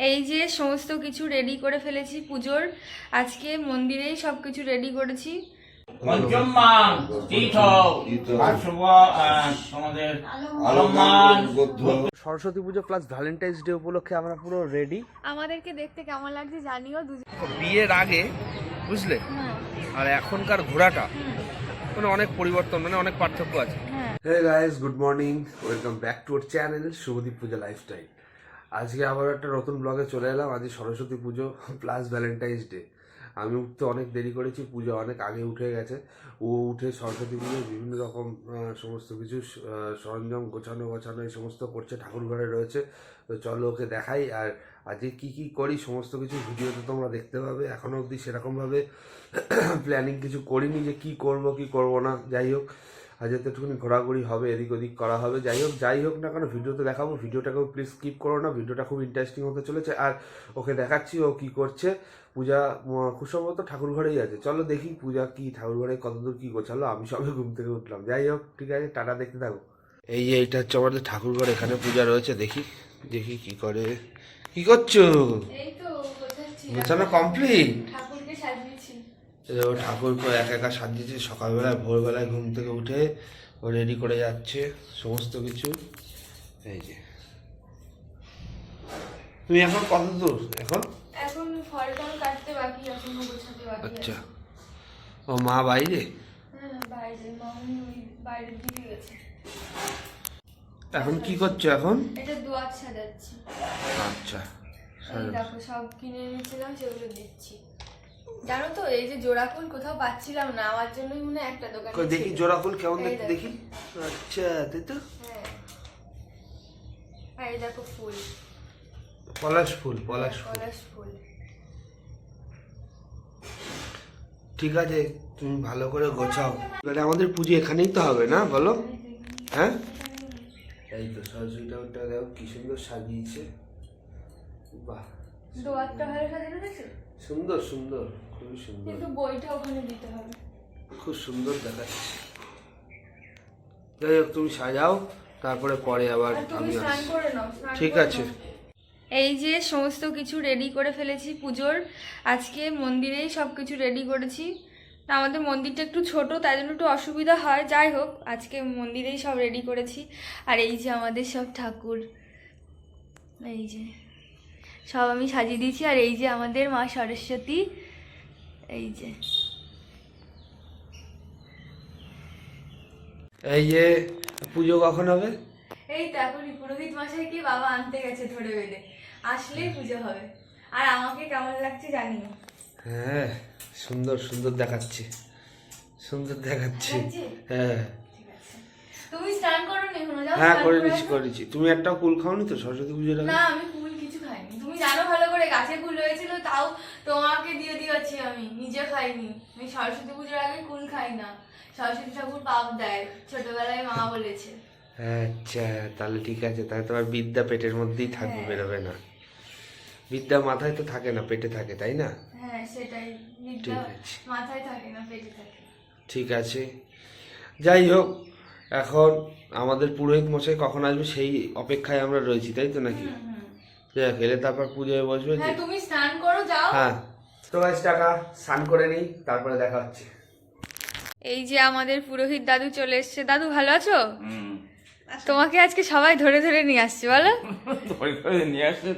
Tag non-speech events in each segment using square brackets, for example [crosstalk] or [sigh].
এই যে সমস্ত কিছু রেডি করে ফেলেছি পুজোর আজকে মন্দিরেই সব কিছু রেডি করেছি তীর্থ। তোমাদের আলম্মান সরস্বতী পুজো প্লাস ভ্যালেন্টাইন্স ডে উপলক্ষে আমরা পুরো রেডি আমাদেরকে দেখতে কেমন লাগছে জানিও বিয়ের আগে বুঝলে? আর এখনকার ঘোড়াটা মানে অনেক পরিবর্তন মানে অনেক পার্থক্য আছে। হ্যাঁ। Guys good morning welcome back to our channel Subhadip Pujo lifestyle আজকে আবার একটা নতুন ব্লগে চলে এলাম। আজকে সরস্বতী পুজো প্লাস ভ্যালেন্টাইন্স ডে আমি উঠতে অনেক দেরি করেছি, পুজো অনেক আগে উঠে গেছে। ও উঠে সরস্বতী পুজোর বিভিন্ন রকম সমস্ত কিছু সরঞ্জাম গোছানো গোছানো, এই সমস্ত করছে, ঠাকুর ঘরে রয়েছে। তো চলো ওকে দেখাই। আর আজকে কি কি করি, সমস্ত কিছু ভিডিওতে তোমরা দেখতে পাবে। এখনও অবধি সেরকমভাবে প্ল্যানিং কিছু করিনি যে কি করব কি করব না। যাই হোক তো একটুখানি ঘোরাঘুরি হবে এদিক ওদিক করা হবে। যাই হোক যাই হোক না কেন ভিডিওতে দেখাবো ভিডিওটাকেও প্লিজ স্কিপ করো না ভিডিওটা খুব ইন্টারেস্টিং হতে চলেছে। আর ওকে দেখাচ্ছি ও কি করছে। পূজা খুব সম্ভবত ঠাকুর ঘরেই আছে। চলো দেখি পূজা কি ঠাকুর ঘরে কতদূর কি গোছালো আমি সবে ঘুম থেকে উঠলাম। যাই হোক ঠিক আছে টাটা দেখতে থাকো। এই যে এইটা হচ্ছে আমাদের ঠাকুর ঘর এখানে পূজা রয়েছে দেখি দেখি কি করে। কি করছ? গোছানো কমপ্লিট ও ঠাকুর তো একা একা সাজিয়েছে। সকালবেলায় ভোরবেলায় ঘুম থেকে উঠে ও রেডি করে যাচ্ছে সমস্ত কিছু। এই যে। তুমি এখন কত দূর? এখন? এখন ফল টল কাটতে বাকি এখনও গোছাতে বাকি আচ্ছা। ও মা বাইরে? হ্যাঁ বাইরে। মামনি ওই দিকে গেছে। এখন কি করছ এখন? এটা দোয়াত সাজাচ্ছি। আচ্ছা দেখো সব কিনে এনেছিলাম সেগুলো দিচ্ছি। জানো তো এই যে জোড়া ফুল কোথাও পাচ্ছিলাম না আমার জন্যই মনে একটা দোকানে দেখি। জোড়া ফুল কেমন দেখতে দেখি। আচ্ছা তাই তো? হ্যাঁ। এই দেখো ফুল। পলাশ ফুল পলাশ ফুল। পলাশ ফুল। ঠিক আছে তুমি ভালো করে গোছাও। এবারে আমাদের পুজো এখানেই তো হবে না বলো? হ্যাঁ? এই তো সরস্বতী ঠাকুরটা দেখো কি সুন্দর সাজিয়েছে। বাহ। দোয়াতটা ভালো সাজানো গেছে সুন্দর সুন্দর খুবই সুন্দর। কিন্তু বইটা ওখানে দিতে হবে। খুব সুন্দর দেখাচ্ছে। যাই হোক তুমি সাজাও তারপরে পরে আবার আমি ঠিক আছে। এই যে সমস্ত কিছু রেডি করে ফেলেছি পুজোর আজকে মন্দিরেই সব কিছু রেডি করেছি আমাদের মন্দিরটা একটু ছোট তাই জন্য একটু অসুবিধা হয়। যাই হোক আজকে মন্দিরেই সব রেডি করেছি। আর এই যে আমাদের সব ঠাকুর। এই যে। সব আমি সাজিয়ে দিয়েছি। আর এই যে আমাদের মা সরস্বতী এই যে। এই যে পুজো কখন হবে? এই তো এখন পুরোহিত মশাইকে বাবা আনতে গেছে ধরে বেঁধে। আসলেই পুজো হবে। আর আমাকে কেমন লাগছে জানি না হ্যাঁ সুন্দর সুন্দর দেখাচ্ছে। সুন্দর দেখাচ্ছে। হ্যাঁ। তুমি স্নান করো নি যাও হ্যাঁ করে নিচ্ছি আসো। তুমি একটা কুল খাওনি তো? সরস্বতী পুজোর না আমি ফুল কিছু খাইনি তুমি জানো ভালো করে গাছে ফুল হয়েছিল তাও তোমাকে দিয়ে দিয়েছি আমি। নিজে খাইনি। আমি সরস্বতী পুজোর আগে কুল খাই না। সরস্বতী ঠাকুর পাপ দেয় ছোটবেলায় মা বলেছে। আচ্ছা তাহলে ঠিক আছে। তাহলে তোমার বিদ্যা পেটের মধ্যেই থাকবে হ্যাঁ। বেরোবে না। বিদ্যা মাথায় তো থাকে না পেটে থাকে তাই না? হ্যাঁ সেটাই। বিদ্যা ঠিক আছে। মাথায় থাকে না পেটে থাকে। ঠিক আছে। যাই হোক এখন আমাদের পুরোহিত মশাই কখন আসবে সেই অপেক্ষায় আমরা রয়েছি তাই তো নাকি? এলে তারপর পুজোয় বসবে হ্যাঁ তুমি স্নান করো যাও। হ্যাঁ। তো গাছ টাকা স্নান করে নিই তারপরে দেখা হচ্ছে। এই যে আমাদের পুরোহিত দাদু চলে এসছে। দাদু ভালো আছো? তোমাকে আজকে সবাই ধরে ধরে নিয়ে আসছে বলো। ধরে ধরে নিয়ে আসছে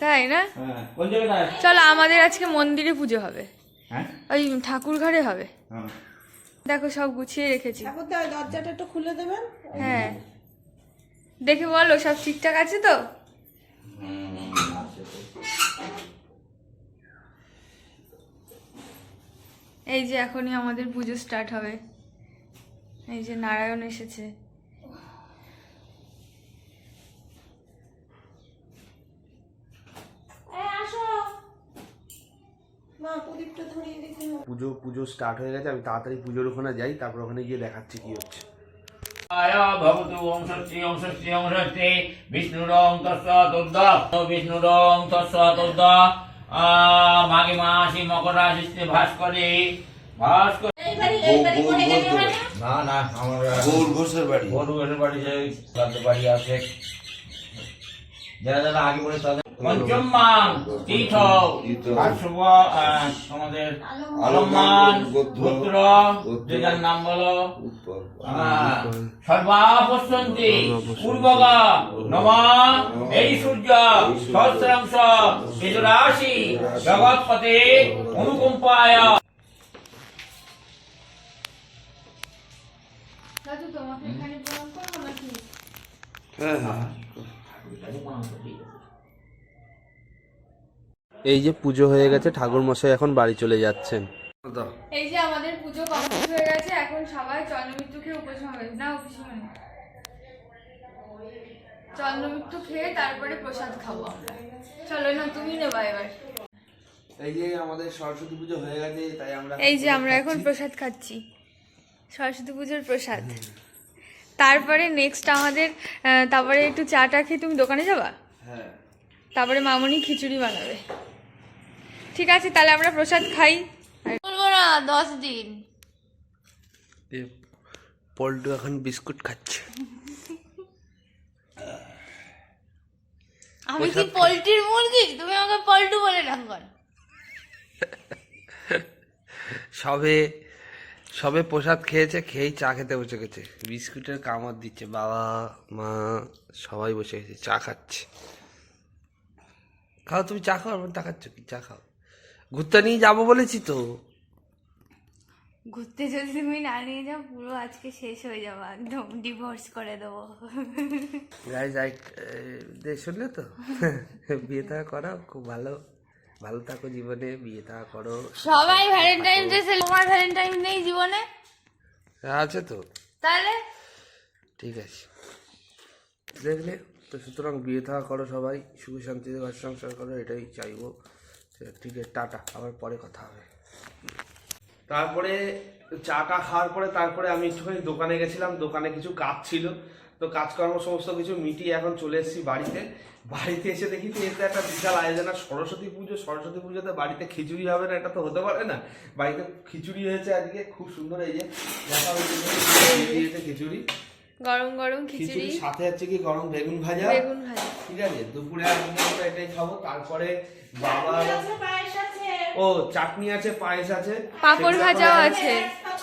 তাই না? হ্যাঁ কোন জায়গায় চলো আমাদের আজকে মন্দিরে পুজো হবে। হ্যাঁ? ওই ঠাকুর ঘরে হবে। হ্যাঁ। দেখো সব গুছিয়ে রেখেছি। দরজাটা একটু খুলে দেবেন? হ্যাঁ। দেখে বলো সব ঠিকঠাক আছে তো? এই যে এখনই আমাদের পুজো স্টার্ট হবে। এই যে নারায়ণ এসেছে। পুজো পুজো স্টার্ট হয়ে গেছে আমি তাড়াতাড়ি পুজোর ওখানে যাই তারপর ওখানে গিয়ে দেখাচ্ছি কি হচ্ছে। আয় ভবতু ওং ষষ্ঠী ওং ষষ্ঠী ওং ষষ্ঠী বিষ্ণুরং বিষ্ণুরং মাঘে মাসে মকর রাশি ভাস করে ভাস করে বাড়ি এই বাড়ি কোনে গেলে মানে না? না আমার গৌর ঘোষের বাড়ি। বড় আছে। যারা যারা আগে বলে তাদের পঞ্চম মান তীর্থ আর শুভ তোমাদের অলম্মান পুত্র নাম বলো আহ, সর্বাপশ্যন্তি পূর্বগা নমা এই সূর্য সহস্রাংশ রাশি জগৎপতে অনুকম্পায়। তোমাকে এখানে প্রণাম করব নাকি? হ্যাঁ হ্যাঁ। এই যে পুজো হয়ে গেছে ঠাকুর মশাই এখন বাড়ি চলে যাচ্ছেন। এই যে আমাদের পুজো কমপ্লিট হয়ে গেছে এখন সবাই চন্দ্রমৃত্যু খেয়ে উপোস হবে না উপোস হবে না। চন্দ্রমৃত্যু খেয়ে তারপরে প্রসাদ খাব আমরা। চলো না তুমি নেবা এবার। এই যে আমাদের সরস্বতী পুজো হয়ে গেছে তাই আমরা এই যে আমরা এখন প্রসাদ খাচ্ছি। সরস্বতী পুজোর প্রসাদ। তারপরে নেক্সট আমাদের তারপরে একটু চাটা খেয়ে তুমি দোকানে যাবা? হ্যাঁ। তারপরে মামনি খিচুড়ি বানাবে। ঠিক আছে তাহলে আমরা প্রসাদ খাই। বলব না দশ দিন। পল্টু এখন বিস্কুট খাচ্ছে। আমি কি পোলট্রির মুরগি? তুমি আমাকে পল্টু বলে ডাকো। সবে সবে প্রসাদ খেয়েছে খেয়েই চা খেতে বসে গেছে। বিস্কুটের কামড় দিচ্ছে বাবা মা সবাই বসে গেছে চা খাচ্ছে। খাও তুমি চা খাও দেখাচ্ছ কি চা খাও। ঘুরতে নিয়ে যাব বলেছি তো। ঘুরতে যদি তুমি না নিয়ে যাও পুরো আজকে শেষ হয়ে যাব একদম ডিভোর্স করে দেবো। যাই যাই শুনলে তো। বিয়ে থা করা খুব ভালো। ভালো থাকো জীবনে বিয়ে থা করো। সবাই ভ্যালেন্টাইন ডে তোমার ভ্যালেন্টাইন নেই জীবনে? আছে তো। তাহলে? ঠিক আছে। দেখলে তো সুতরাং বিয়ে থাকা করো সবাই সুখ শান্তিতে ঘর সংসার করো এটাই চাইব। ঠিক আছে, টাটা, আবার পরে কথা হবে। তারপরে চাটা খাওয়ার পরে তারপরে আমি একটুখানি দোকানে গেছিলাম, দোকানে কিছু কাজ ছিল। তো কাজকর্ম সমস্ত কিছু মিটিয়ে এখন চলে এসেছি বাড়িতে। বাড়িতে এসে দেখি তো এতে একটা বিশাল আয়োজন, আর সরস্বতী পুজো, সরস্বতী পুজোতে বাড়িতে খিচুড়ি হবে না, এটা তো হতে পারে না। বাড়িতে খিচুড়ি হয়েছে আজকে, খুব সুন্দর এই যে, দেখা হয়েছে খিচুড়ি। গরম গরম খিচুড়ি। সাথে হচ্ছে কি গরম বেগুন ভাজা। বেগুন ভাজা। ঠিক আছে দুপুরে আমরা এটাই খাব তারপরে আছে। ও চাটনি আছে পায়েস আছে। পাঁপড় ভাজাও আছে।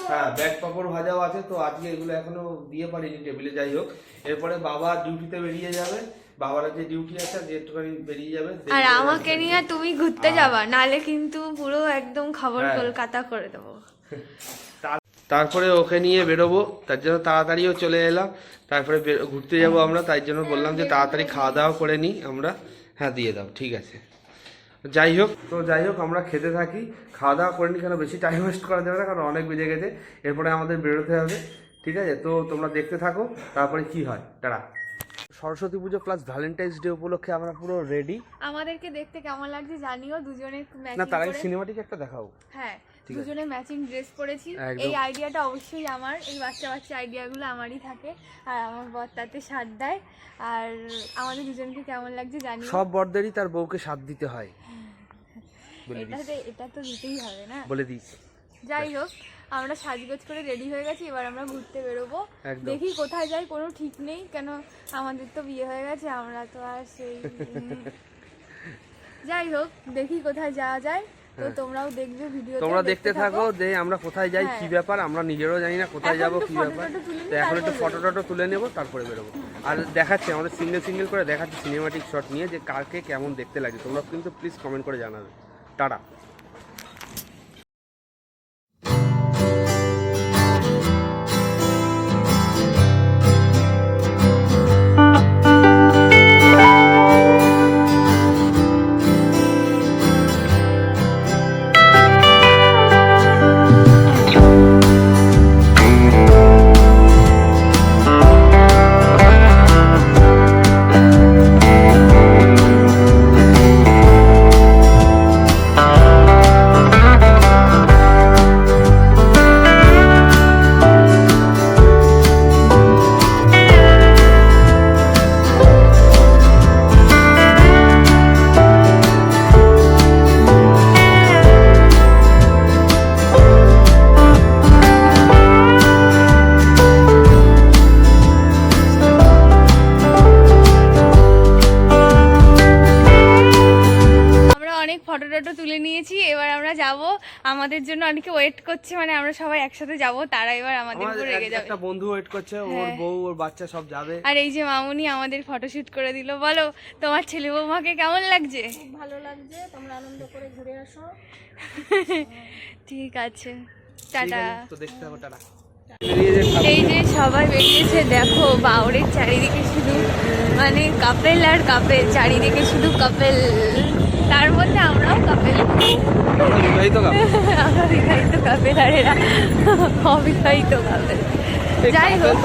হ্যাঁ ব্যাগ পাপড় ভাজাও আছে তো আজকে এগুলো এখনও দিয়ে পারিনি টেবিলে যাই হোক। এরপরে বাবা ডিউটিতে বেরিয়ে যাবে। বাবার যে ডিউটি আছে যে একটুখানি বেরিয়ে যাবে। আর আমাকে নিয়ে তুমি ঘুরতে যাবা নালে কিন্তু পুরো একদম খবর হ্যাঁ। কলকাতা করে দেবো। [laughs] তারপরে ওকে নিয়ে বেরোবো তার জন্য তাড়াতাড়িও চলে এলাম। তারপরে ঘুরতে যাব আমরা তাই জন্য বললাম যে তাড়াতাড়ি খাওয়া দাওয়া করে নিই আমরা হ্যাঁ দিয়ে দাও ঠিক আছে। যাই হোক তো যাই হোক আমরা খেতে থাকি খাওয়া দাওয়া করে নিই কেন বেশি টাইম ওয়েস্ট করা যাবে না কারণ অনেক বেজে গেছে। এরপরে আমাদের বেরোতে হবে ঠিক আছে? তো তোমরা দেখতে থাকো তারপরে কি হয়? তারা সরস্বতী পুজো প্লাস ভ্যালেন্টাইন্স ডে উপলক্ষে আমরা পুরো রেডি আমাদেরকে দেখতে কেমন লাগছে জানিও দুজনে না তার আগে সিনেমাটিক একটা দেখাও। হ্যাঁ। দুজনে ম্যাচিং ড্রেস পরেছি। এই আইডিয়াটা অবশ্যই আমার। এই বাচ্চা বাচ্চা আইডিয়াগুলো আমারই থাকে। আর আমার বর তাতে সাথ দেয়। আর আমাদের দুজনকে কেমন লাগছে জানি সব বরদেরই তার বউকে সাথ দিতে হয়। এটাতে এটা তো দিতেই হবে না। বলে দিস। যাই হোক আমরা সাজগোজ করে রেডি হয়ে গেছি। এবার আমরা ঘুরতে বেরোবো। দেখি কোথায় যাই কোনো ঠিক নেই। কেন আমাদের তো বিয়ে হয়ে গেছে আমরা তো আর সেই [laughs] যাই হোক দেখি কোথায় যাওয়া যায়। তো তোমরাও দেখবে ভিডিও হ্যাঁ। তোমরা দেখতে থাকো। যে আমরা কোথায় যাই কি হ্যাঁ। ব্যাপার আমরা নিজেরও জানি না কোথায় যাব কি ব্যাপার। তো এখন একটু ফটো টটো তুলে নেব তারপরে বেরোবো। আর দেখাচ্ছে আমাদের সিঙ্গেল সিঙ্গেল করে দেখাচ্ছে সিনেমাটিক শট নিয়ে যে কারকে কেমন দেখতে লাগে তোমরা কিন্তু প্লিজ কমেন্ট করে জানাবে। টাটা। অনেকে ওয়েট করছে মানে আমরা সবাই একসাথে যাব তারা এবার আমাদের উপর রেগে যাবে। একটা বন্ধু ওয়েট করছে ওর হ্যাঁ। বউ ওর বাচ্চা সব যাবে। আর এই যে মামুনি আমাদের ফটোশুট করে দিল বলো তোমার ছেলে বৌমাকে কেমন লাগছে? ভালো লাগছে তোমরা আনন্দ করে ঘুরে আসো। [laughs] ঠিক আছে টাটা। তো দেখতে হবে টাটা। এই যে সবাই বেরিয়েছে দেখো বাউরের চারিদিকে শুধু মানে কাপেল আর কাপেল চারিদিকে শুধু কাপেল। তার মধ্যে আমরাও কাপেল। [laughs] আর এরা অবিবাহিত যাই হোক।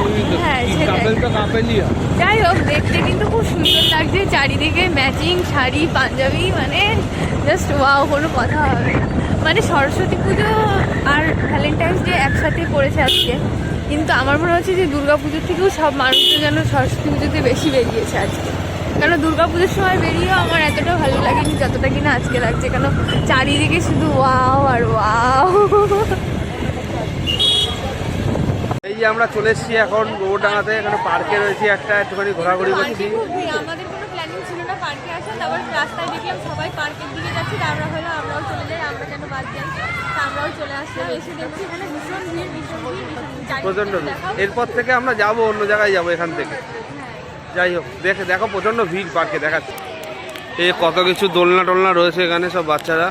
অবিবাহিত? হ্যাঁ, হয় যাই হোক দেখতে কিন্তু খুব সুন্দর লাগছে। চারিদিকে ম্যাচিং শাড়ি পাঞ্জাবি মানে জাস্ট ওয়াও কোনো কথা হবে না। মানে সরস্বতী পুজো আর ভ্যালেন্টাইন্স ডে একসাথে পড়েছে আজকে কিন্তু আমার মনে হচ্ছে যে দুর্গা পুজোর থেকেও সব মানুষজন যেন সরস্বতী পুজোতে বেশি বেরিয়েছে আজকে। কেন দুর্গা পুজোর সময় বেরিয়েও আমার এতটা ভালো লাগেনি যতটা কিনা আজকে লাগছে কেন চারিদিকে শুধু ওয়াও আর ওয়াও। এই যে আমরা চলে এসেছি এখন গোবরডাঙ্গাতে এখানে পার্কে রয়েছি একটা একটুখানি ঘোরাঘুরি করছি। খুব ভিড়। আমাদের কোনো প্ল্যানিং ছিল না পার্কে আসা তারপর রাস্তায় দেখলাম সবাই পার্কের দিকে যাচ্ছে আমরা হলো আমরাও চলে যাই আমরা কেন বাদ যাই আমরাও চলে আসলাম এসে দেখছি এখানে ভীষণ ভিড় ভীষণ ভিড় ভীষণ প্রচণ্ড এরপর থেকে আমরা যাব অন্য জায়গায় যাব এখান থেকে। যাই হোক, দেখে, দেখো প্রচণ্ড ভিড় পার্কে দেখাচ্ছে। এই কত কিছু দোলনা টোলনা রয়েছে এখানে সব বাচ্চারা।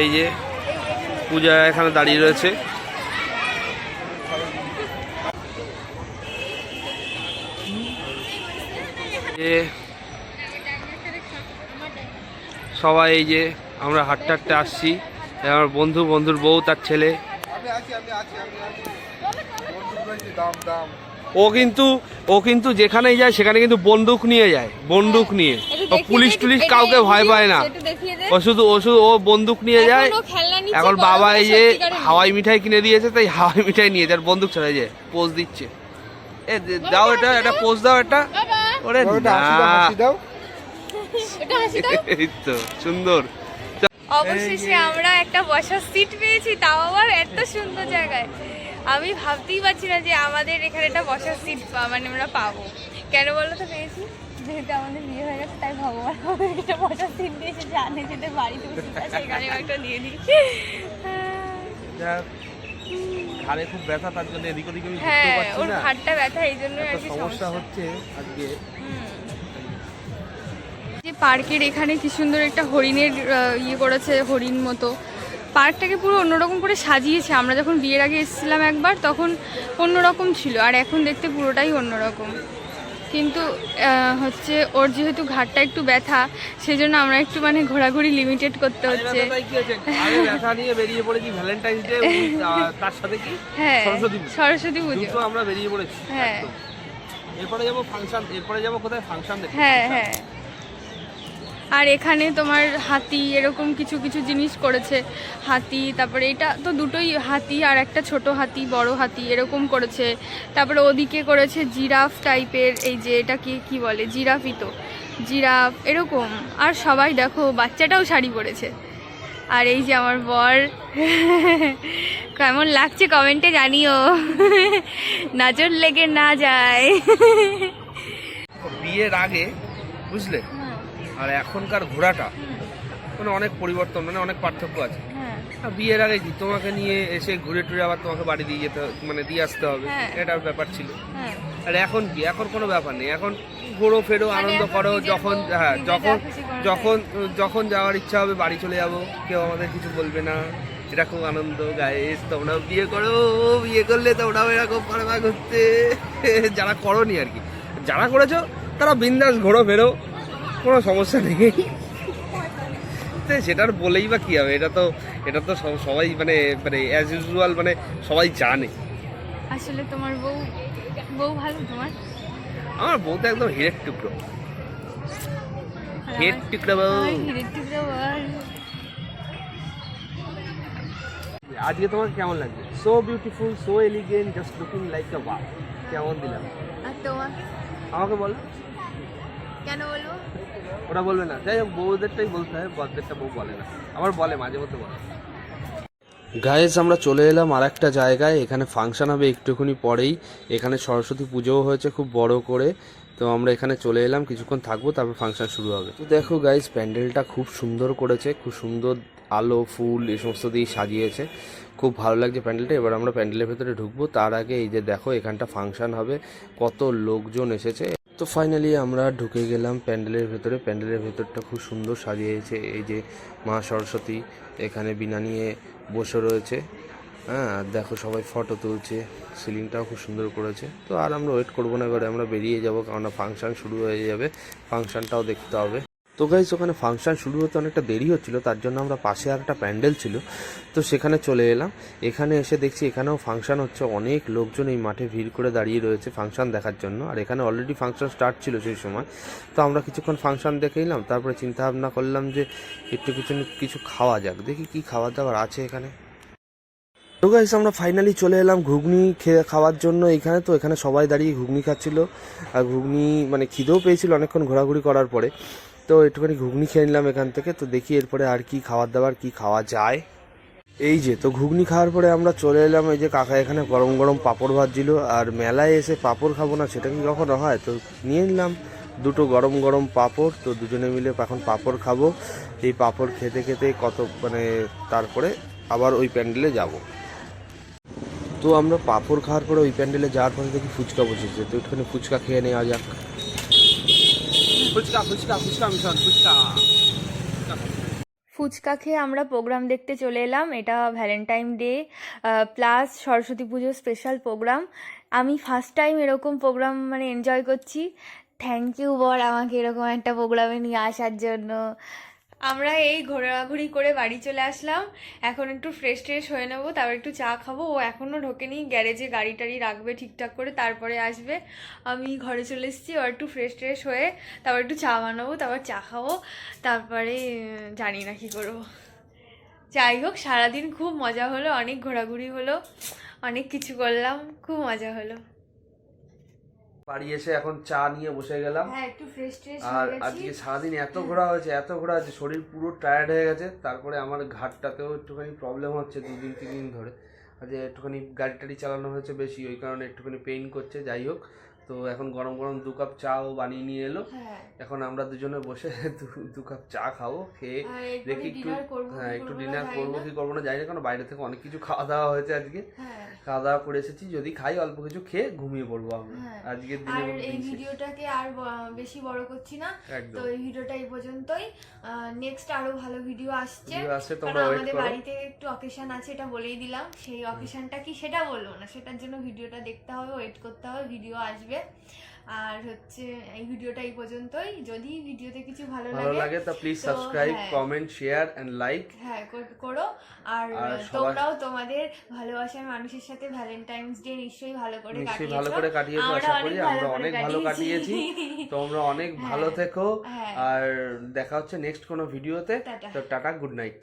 এই যে পূজা এখানে দাঁড়িয়ে রয়েছে। সবাই এই যে আমরা হাঁটতে হাঁটতে আসছি। আমার বন্ধু বন্ধুর বউ তার ছেলে। ও কিন্তু ও কিন্তু যেখানেই যায় সেখানে কিন্তু বন্দুক নিয়ে যায় বন্দুক নিয়ে। একটু ও পুলিশ টুলিশ কাউকে ভয় পায় না। একটু ও শুধু ও শুধু ও বন্দুক নিয়ে যায়। এখন বাবা এই যে হাওয়াই মিঠাই কিনে দিয়েছে তাই হাওয়াই মিঠাই নিয়ে যার বন্দুক ছড়াই যায় পোজ দিচ্ছে। এ দাও এটা এটা পোজ দাও এটা। ওরে [laughs] দাও। এই তো সুন্দর। অবশেষে আমরা একটা বসার সিট পেয়েছি তাও আবার এত সুন্দর জায়গায়। আমি ভাবতেই পারছি না যে আমাদের এখানে একটা বসার সিট মানে আমরা পাবো। কেন বলো তো পেয়েছি? যেহেতু আমাদের বিয়ে হয়ে গেছে তাই ভগবান আমাদেরকে একটা বসার সিট দিয়েছে জানে যেতে বাড়িতে এখানে একটা দিয়ে দিই। ঘাড়ে খুব ব্যথা তার জন্য এদিক ওদিক আমি হ্যাঁ ওর না। ঘাটটা ব্যথা এই জন্য আর কি সমস্যা হচ্ছে আজকে। পার্কের এখানে কি সুন্দর একটা হরিণের ইয়ে করেছে হরিণ মতো। পার্কটাকে পুরো অন্যরকম করে সাজিয়েছে। আমরা যখন বিয়ের আগে এসেছিলাম একবার তখন অন্যরকম ছিল। আর এখন দেখতে পুরোটাই অন্যরকম। কিন্তু হচ্ছে ওর যেহেতু ঘাটটা একটু ব্যথা সেজন্য আমরা একটু মানে ঘোরাঘুরি লিমিটেড করতে হচ্ছে। হ্যাঁ সরস্বতী পুজো। আমরা বেরিয়ে পড়েছি হ্যাঁ। এরপরে যাব ফাংশন এরপরে যাব কোথায়? ফাংশন হ্যাঁ হ্যাঁ। আর এখানে তোমার হাতি এরকম কিছু কিছু জিনিস করেছে। হাতি তারপরে এটা তো দুটোই হাতি আর একটা ছোট হাতি বড় হাতি এরকম করেছে। তারপরে ওদিকে করেছে জিরাফ টাইপের এই যে এটা কি কি বলে জিরাফই তো। জিরাফ এরকম। আর সবাই দেখো বাচ্চাটাও শাড়ি পরেছে। আর এই যে আমার বর কেমন লাগছে কমেন্টে জানিও। নজর লেগে না যায়। বিয়ের আগে বুঝলে? আর এখনকার ঘোরাটা মানে অনেক পরিবর্তন মানে অনেক পার্থক্য আছে। হ্যাঁ। আর বিয়ের আগে কি তোমাকে নিয়ে এসে ঘুরে টুরে আবার তোমাকে বাড়ি দিয়ে যেতে মানে দিয়ে আসতে হবে এটা ব্যাপার ছিল। হ্যাঁ। আর এখন কি? এখন কোনো ব্যাপার নেই। এখন ঘোরো ফেরো মানে আনন্দ করো যখন হ্যাঁ যখন করা যখন যখন যাওয়ার ইচ্ছা হবে বাড়ি চলে যাব। কেউ আমাদের কিছু বলবে না। এটা খুব আনন্দ গাইস তোমরাও বিয়ে করো বিয়ে করলে তোমরাও এরকম পারবা ঘুরতে [laughs] যারা করনি আর কি। যারা করেছ তারা বিন্দাস ঘোরো ফেরো। কোনো সমস্যা নেই। তো সেটার বলেই বা কি হবে? এটা তো এটা তো সবাই মানে মানে অ্যাজ ইউজুয়াল মানে সবাই জানে। আসলে তোমার বউ বউ ভালো তোমার? আমার বউ তো একদম হিরের টুকরো। আর হিরের টুকরো বউ। হিরের টুকরো আজকে তোমার কেমন লাগছে? So beautiful so elegant just looking like a wow কেমন দিলাম? আর তোমার? আমাকে বলো। কেন বলব ওটা বলবে না। যাই হোক বউদেরটাই বলতে হয় বরদেরটা বউ বলে না। আমার বলে মাঝে মধ্যে বলে। গায়েস আমরা চলে এলাম আর একটা জায়গায়। এখানে ফাংশন হবে একটুখানি পরেই। এখানে সরস্বতী পুজোও হয়েছে খুব বড় করে। তো আমরা এখানে চলে এলাম কিছুক্ষণ থাকব তারপর ফাংশন শুরু হবে। তো দেখো গাইস প্যান্ডেলটা খুব সুন্দর করেছে খুব সুন্দর আলো ফুল এই সমস্ত দিয়ে সাজিয়েছে। খুব ভালো লাগছে প্যান্ডেলটা। এবার আমরা প্যান্ডেলের ভেতরে ঢুকবো। তার আগে এই যে দেখো এখানটা ফাংশন হবে। কত লোকজন এসেছে। তো ফাইনালি আমরা ঢুকে গেলাম প্যান্ডেলের ভেতরে। প্যান্ডেলের ভেতরটা খুব সুন্দর সাজিয়েছে। এই যে মা সরস্বতী এখানে বিনা নিয়ে বসে রয়েছে। হ্যাঁ দেখো সবাই ফটো তুলছে। সিলিংটাও খুব সুন্দর করেছে। তো আর আমরা ওয়েট করব না, এবারে আমরা বেরিয়ে যাব। কারণ ফাংশান শুরু হয়ে যাবে। ফাংশানটাও দেখতে হবে। তো গাইজ ওখানে ফাংশন শুরু হতে অনেকটা দেরি হচ্ছিল, তার জন্য আমরা পাশে আর একটা প্যান্ডেল ছিল। তো সেখানে চলে এলাম। এখানে এসে দেখছি এখানেও ফাংশন হচ্ছে, অনেক লোকজন এই মাঠে ভিড় করে দাঁড়িয়ে রয়েছে ফাংশন দেখার জন্য। আর এখানে অলরেডি ফাংশন স্টার্ট ছিল সেই সময়। তো আমরা কিছুক্ষণ ফাংশন দেখে এলাম তারপরে চিন্তা ভাবনা করলাম যে একটু কিছু কিছু খাওয়া যাক। দেখি কি খাবার দাবার আছে এখানে। তো গাইস আমরা ফাইনালি চলে এলাম ঘুগনি খেয়ে খাওয়ার জন্য এখানে। তো এখানে সবাই দাঁড়িয়ে ঘুগনি খাচ্ছিল। আর ঘুগনি মানে খিদেও পেয়েছিল অনেকক্ষণ ঘোরাঘুরি করার পরে। তো একটুখানি ঘুগনি খেয়ে নিলাম এখান থেকে, তো দেখি এরপরে আর কি খাবার দাবার, কি খাওয়া যায়। এই যে, তো ঘুগনি খাওয়ার পরে আমরা চলে এলাম এই যে কাকা এখানে গরম গরম পাঁপড় ভাজছিল, আর মেলায় এসে পাঁপড় খাব না, সেটা কি কখনো হয়? তো নিয়ে নিলাম দুটো গরম গরম পাঁপড়, তো দুজনে মিলে এখন পাঁপড় খাব। এই পাঁপড় খেতে খেতে কত মানে তারপরে আবার ওই প্যান্ডেলে যাব। তো আমরা পাঁপড় খাওয়ার পরে ওই প্যান্ডেলে যাওয়ার পরে দেখি ফুচকা বসেছে, তো একটুখানি ফুচকা খেয়ে নেওয়া যাক। ফুচকা ফুচকা ফুচকা মিশন, ফুচকা। ফুচকা খেয়ে আমরা প্রোগ্রাম দেখতে চলে এলাম, এটা ভ্যালেন্টাইন ডে প্লাস সরস্বতী পুজোর স্পেশাল প্রোগ্রাম। আমি ফার্স্ট টাইম এরকম প্রোগ্রাম মানে এনজয় করছি। থ্যাংক ইউ বর আমাকে এরকম একটা প্রোগ্রামে নিয়ে আসার জন্য। আমরা এই ঘোরাঘুরি করে বাড়ি চলে আসলাম। এখন একটু ফ্রেশ ট্রেশ হয়ে নেব, তারপর একটু চা খাব। ও এখনও ঢোকেনি, গ্যারেজে গাড়ি টাড়ি রাখবে ঠিকঠাক করে, তারপরে আসবে। আমি ঘরে চলে এসেছি, ও একটু ফ্রেশ ট্রেশ হয়ে তারপর একটু চা বানাবো, তারপর চা খাব, তারপরে জানি না কী করব। যাই হোক, সারাদিন খুব মজা হলো, অনেক ঘোরাঘুরি হলো, অনেক কিছু করলাম, খুব মজা হলো। বাড়ি এসে এখন চা নিয়ে বসে গেলাম। হ্যাঁ আর আজকে সারাদিন এত ঘোরা হয়েছে এত ঘোরা হয়েছে শরীর পুরো টায়ার্ড হয়ে গেছে। তারপরে আমার ঘাটটাতেও একটুখানি প্রবলেম হচ্ছে দুদিন তিন দিন ধরে। আজ একটুখানি গাড়ি টাড়ি চালানো হয়েছে বেশি ওই কারণে একটুখানি পেইন করছে যাই হোক। তো এখন গরম গরম দু কাপ চাও বানিয়ে নিয়ে এলো। হ্যাঁ। এখন আমরা দুজনে বসে দু- কাপ চা খাব খেয়ে দেখি একটু হ্যাঁ একটু ডিনার করব কি করব না জানি না কারণ বাইরে থেকে অনেক কিছু খাওয়া দাওয়া হয়েছে আজকে। হ্যাঁ। খাওয়া দাওয়া করে এসেছি যদি খাই অল্প কিছু খেয়ে ঘুমিয়ে পড়ব আমরা। হ্যাঁ। আজকের দিনে এই ভিডিওটাকে আর বেশি বড় করছি না। তো এই ভিডিওটা এই পর্যন্তই। নেক্সট আরও ভালো ভিডিও আসছে কারণ তোমরা আমাদের বাড়িতে একটু অকেশন আছে এটা বলেই দিলাম। সেই অকেশনটা কি সেটা বলব না সেটার জন্য ভিডিওটা দেখতে হবে ওয়েট করতে হবে ভিডিও আসবে। আর হচ্ছে এই ভিডিওটা এই পর্যন্তই। যদি ভিডিওতে কিছু ভালো লাগে ভালো লাগে তা প্লিজ সাবস্ক্রাইব হ্যাঁ। কমেন্ট শেয়ার এন্ড লাইক হ্যাঁ করো আর তোমরাও তোমাদের ভালোবাসার মানুষের সাথে ভ্যালেন্টাইন্স ডে নিশ্চয়ই ভালো করে নিশ্চয়ই কাটিয়েছো। ভালো করে কাটিয়েছো আশা করি আমরা অনেক ভালো কাটিয়েছি। তোমরা অনেক হ্যাঁ। ভালো থেকো। হ্যাঁ। আর দেখা হচ্ছে নেক্সট কোনো ভিডিওতে। তো টাটা গুড নাইট